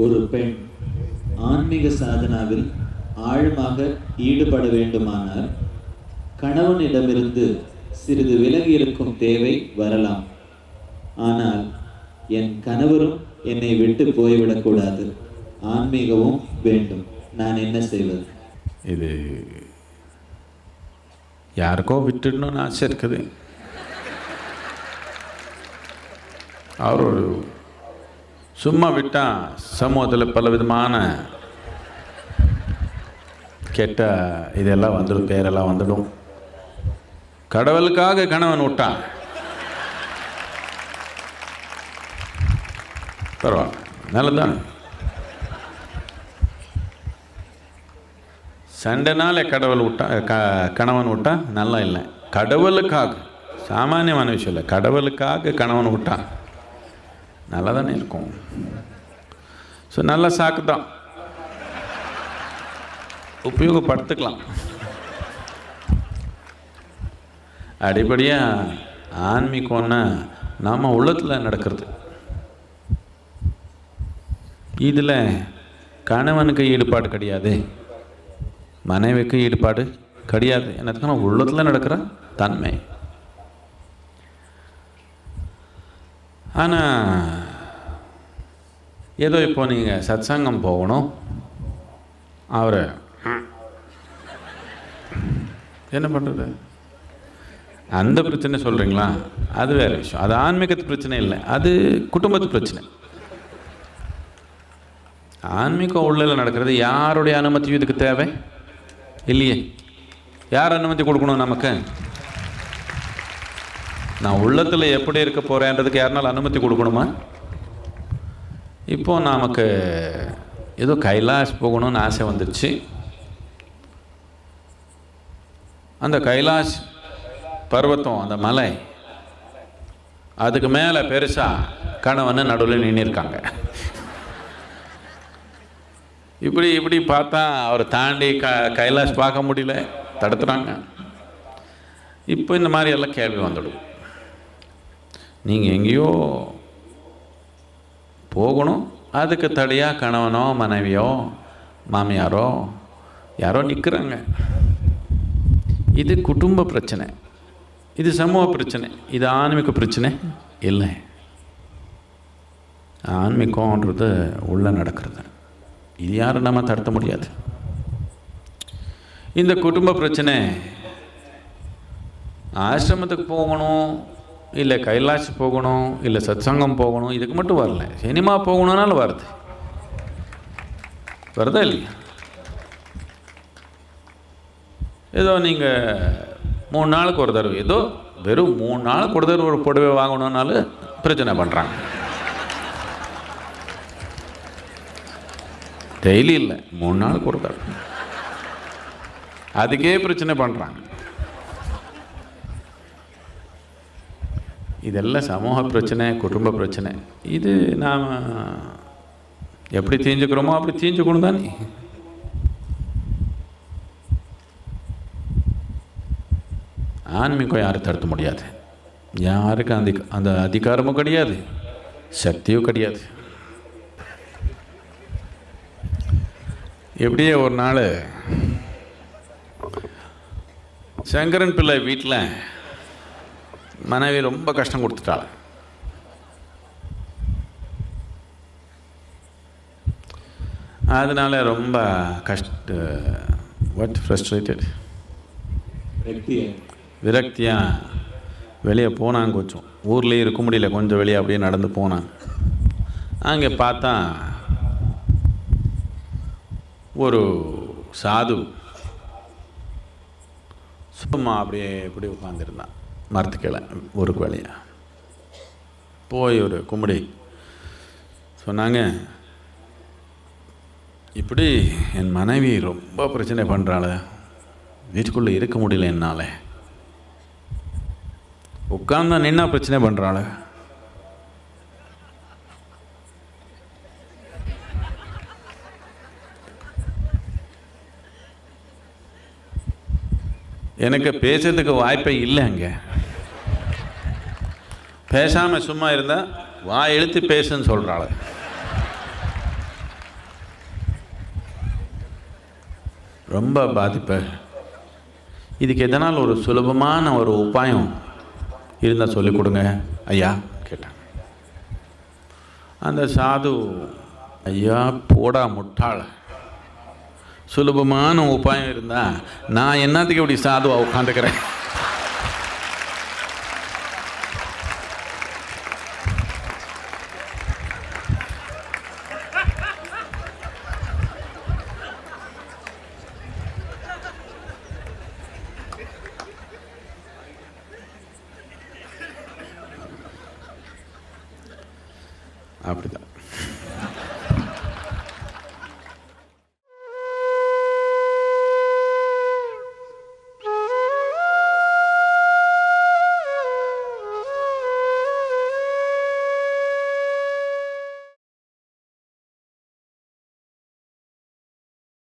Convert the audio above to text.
ஒரு பெண் ஆன்மீக சாதனாவில் ஆழமாக ஈடுபட வேண்டுமானால் கணவனிடமிருந்து சிறிது விலகி இருக்கும் தேவை வரலாம். ஆனால் என் கணவரும் என்னை விட்டு போய்விடக்கூடாது ஆன்மீகமும் வேண்டும். நான் என்ன செய்வது? இது யாருக்கோ விட்டுடணும்னு ஆசை இருக்குது. அவர் ஒரு சும்மா விட்டால் சமூகத்தில் பல விதமான கெட்ட இதெல்லாம் வந்துடும் பேரெல்லாம் வந்துடும். கடவுளுக்காக கணவன் விட்டான். பரவாயில்ல நல்லதானே சண்டைனால கடவுள் விட்டா க கணவன் விட்டா நல்லா இல்லை. கடவுளுக்காக சாமானியமான விஷயம் இல்லை. கடவுளுக்காக கணவன் விட்டான். நல்லா தானே இருக்கும். ஸோ நல்ல சாக்கு தான். உபயோகப்படுத்திக்கலாம். அடிப்படையாக ஆன்மீகம்னா நாம் உள்ளத்தில் நடக்கிறது. இதில் கணவனுக்கு ஈடுபாடு கிடையாது. மனைவிக்கு ஈடுபாடு கிடையாது. என்னதுக்கான உள்ளத்தில் நடக்கிற தன்மை. ஆனால் ஏதோ இப்போ நீங்கள் சத்சங்கம் போகணும். அவர். என்ன பண்ணுறது அந்த பிரச்சனை சொல்கிறீங்களா அது வேறு விஷயம். அது ஆன்மீகத்து பிரச்சனை இல்லை. அது குடும்பத்து பிரச்சனை. ஆன்மீகம் உள்ளில் நடக்கிறது யாருடைய அனுமதியும் இதுக்கு தேவை? இல்லையே. யார் அனுமதி கொடுக்கணும் நமக்கு? நான் உள்ளத்தில் எப்படி இருக்க போகிறேன்றதுக்கு யாருனாலும் அனுமதி கொடுக்கணுமா? இப்போது நமக்கு ஏதோ கைலாஷ் போகணும்னு ஆசை வந்துடுச்சு அந்த கைலாஷ் பர்வத்தம் அந்த மலை அதுக்கு மேலே பெருசாக கணவன் நடுவில் நின்றுருக்காங்க இப்படி இப்படி பார்த்தா அவர் தாண்டி க கைலாஷ் பார்க்க முடியல தடுத்துறாங்க இப்போ இந்த மாதிரி எல்லாம் கேள்வி வந்துடும். நீங்கள் எங்கேயோ போகணும். அதுக்கு தடையாக கணவனோ மனைவியோ மாமியாரோ யாரோ நிற்கிறாங்க இது குடும்ப பிரச்சனை. இது சமூக பிரச்சனை. இது ஆன்மீக பிரச்சனை. இல்லை. ஆன்மீகம்ன்றது உள்ளே நடக்கிறது. இது யாரும் நம்ம தடுத்த முடியாது. இந்த குடும்ப பிரச்சனை ஆசிரமத்துக்கு போகணும். இல்லை கைலாஷ் போகணும் இல்லை சத்சங்கம் போகணும் இதுக்கு மட்டும் வரல. சினிமா போகணுன்னாலும் வருது. வருதா இல்லையா? ஏதோ நீங்கள் மூணு நாளுக்கு ஒரு தடவை ஏதோ வெறும் மூணு நாளுக்கு ஒரு தடவை ஒரு புடவை வாங்கணுன்னாலும் பிரச்சனை பண்ணுறாங்க டெய்லி இல்லை மூணு நாளுக்கு ஒரு தடவை. அதுக்கே பிரச்சனை பண்ணுறாங்க இதெல்லாம் சமூக பிரச்சனை குடும்ப பிரச்சனை. இது நாம் எப்படி தீஞ்சுக்கிறோமோ அப்படி தீஞ்சுக்கணும் தானே. ஆன்மீகம் யாரும் தடுத்த முடியாது. யாருக்கும் அந்த அந்த அதிகாரமும் கிடையாது சக்தியும் கிடையாது. எப்படியே ஒரு நாள் சங்கரன் பிள்ளை வீட்டில் மனைவி ரொம்ப கஷ்டம் கொடுத்துட்டாள். அதனால ரொம்ப கஷ்ட வாட் ஃப்ரஸ்ட்ரேட்டட் விரக்தியாக வெளியே போனாங்க கொஞ்சம். ஊர்லேயே இருக்க முடியல கொஞ்சம் வெளியே அப்படியே நடந்து போனாங்க. அங்கே பார்த்தா ஒரு சாது சும்மா அப்படியே இப்படி உட்காந்துருந்தான் மரத்துக்கிழ ஊருக்கு வெளியே. போய் ஒரு கும்படி சொன்னாங்க இப்படி என் மனைவி ரொம்ப பிரச்சனை பண்ணுறாள் வீட்டுக்குள்ளே இருக்க முடியல என்னால். உட்கார்ந்தா நின்னா பிரச்சனை பண்ணுறாள் எனக்கு பேசுறதுக்கு வாய்ப்பே இல்லை அங்கே பேசாமல் சும்மா இருந்தால் வா எழுத்து பேசுன்னு சொல்கிறாள் ரொம்ப பாதிப்பு. இதுக்கு எதனால் ஒரு சுலபமான ஒரு உபாயம் இருந்தால் சொல்லிக் கொடுங்க. ஐயா கேட்டாங்க. அந்த சாது ஐயா போடா முட்டாள். சுலபமான உபாயம் இருந்தால் நான் என்னத்துக்கு இப்படி சாதுவாக உட்காந்துக்கிறேன்? Ah, Obrigado.